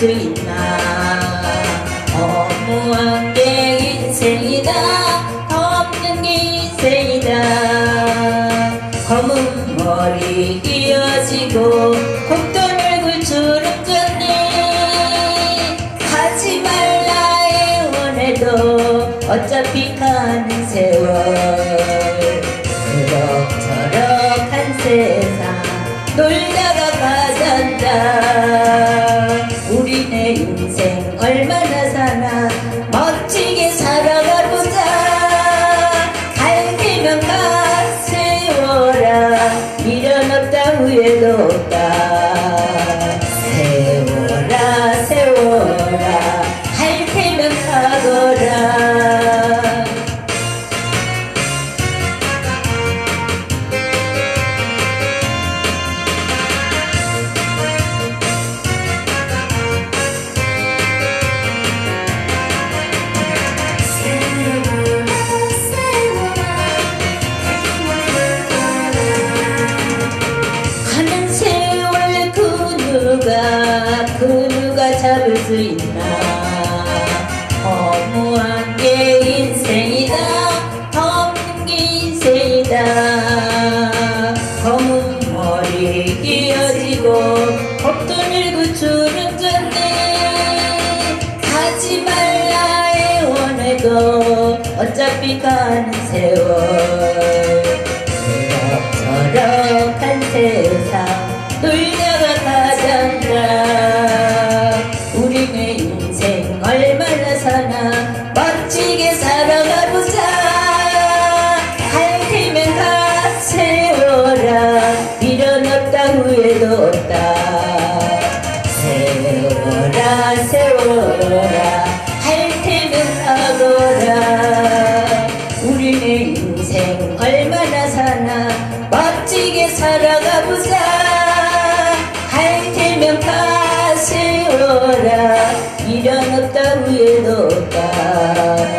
수 있나? 허무한 게 인생이다 없는 게 인생이다. 검은 머리 이어지고 곱돈을 굴주름 졌네. 하지 말라 애원해도 어차피 가는 세월. 그럭저럭한 세상 놀다가 가잔다 우리네 인생 얼마나 사나. 멋지게 살아가보자. 갈 길면 가 잡을 수 있나? 허무한 게 인생이다. 없는 게 인생이다. 검은 머리 끼어지고 곱돈을 구주름 졌네 가지 말라 애원해도 어차피 가는 세월. 그럭저럭한 세상. 놀다 후회도 없다. 세워라 세워라 할 테면 가거라. 우리네 인생 얼마나 사나 멋지게 살아가보자. 할 테면 가 세워라. 미련 없다 후회도 없다